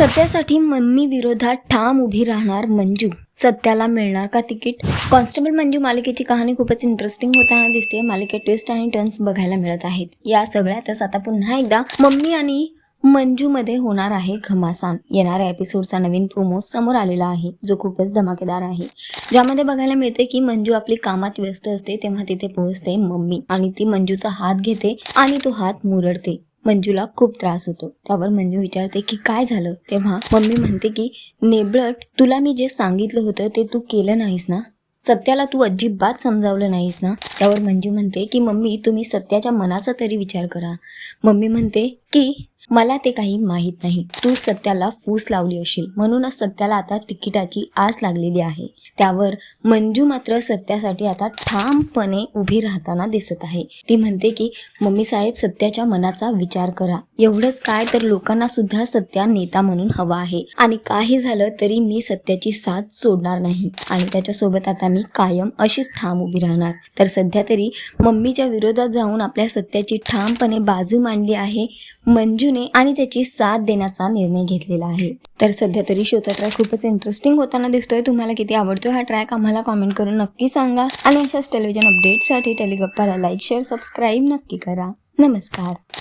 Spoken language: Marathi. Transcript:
सत्यासाठी मम्मी विरोधात ठाम उभी राहणार मंजू. सत्याला मिळणार का तिकीट? कॉन्स्टेबल मंजू मालिकेची कहाणी खूपच इंटरेस्टिंग होताना दिसते मालिकेत ट्विस्ट आणि टर्न्स बघायला मिळत आहेत. या सगळ्यातच आता पुन्हा एकदा मम्मी आणि मंजूमध्ये होणार आहे घमासान. येणाऱ्या एपिसोडचा नवीन प्रोमो समोर आलेला आहे. जो खूपच धमाकेदार आहे. ज्यामध्ये बघायला मिळते की मंजू आपली कामात व्यस्त असते तेव्हा तिथे पोहोचते मम्मी आणि ती मंजूचा हात घेते आणि तो हात मुरडते. मंजूला खूप त्रास होतो. त्यावर मंजू विचारते की काय झालं? तेव्हा मम्मी म्हणते की नेबळट तुला मी जे सांगितलं होतं ते तू केलं नाहीस ना? सत्याला तू अजिबात समजावलं नाहीस ना? त्यावर मंजू म्हणते की मम्मी तुम्ही सत्याच्या मनाचा तरी विचार करा. मम्मी म्हणते की मला ते काही माहीत नाही. तू सत्याला फूस लावली असेल. म्हणूनच सत्याला आता तिकिटाची आस लागलेली आहे. त्यावर मंजू मात्र सत्यासाठी आता ठामपणे उभी राहताना दिसत आहे. ती म्हणते की मम्मी साहेब सत्याच्या मनाचा विचार करा. एवढंच काय तर लोकांना सुद्धा सत्या नेता म्हणून हवा आहे. आणि काही झालं तरी मी सत्याची साथ सोडणार नाही. आणि त्याच्यासोबत आता मी कायम अशीच ठाम उभी राहणार. तर सध्या तरी मम्मीच्या विरोधात जाऊन आपल्या सत्याची ठामपणे बाजू मांडली आहे. मंजूने आणि त्याची साथ देण्याचा निर्णय घेतलेला आहे. तर सध्या तरी शोचा ट्रॅक खूपच इंटरेस्टिंग होताना दिसतोय. तुम्हाला किती आवडतो हा ट्रॅक आम्हाला कॉमेंट करून नक्की सांगा. आणि अशाच टेलिव्हिजन अपडेटसाठी टेलिगप्पाला लाईक शेअर सबस्क्राईब नक्की करा. नमस्कार.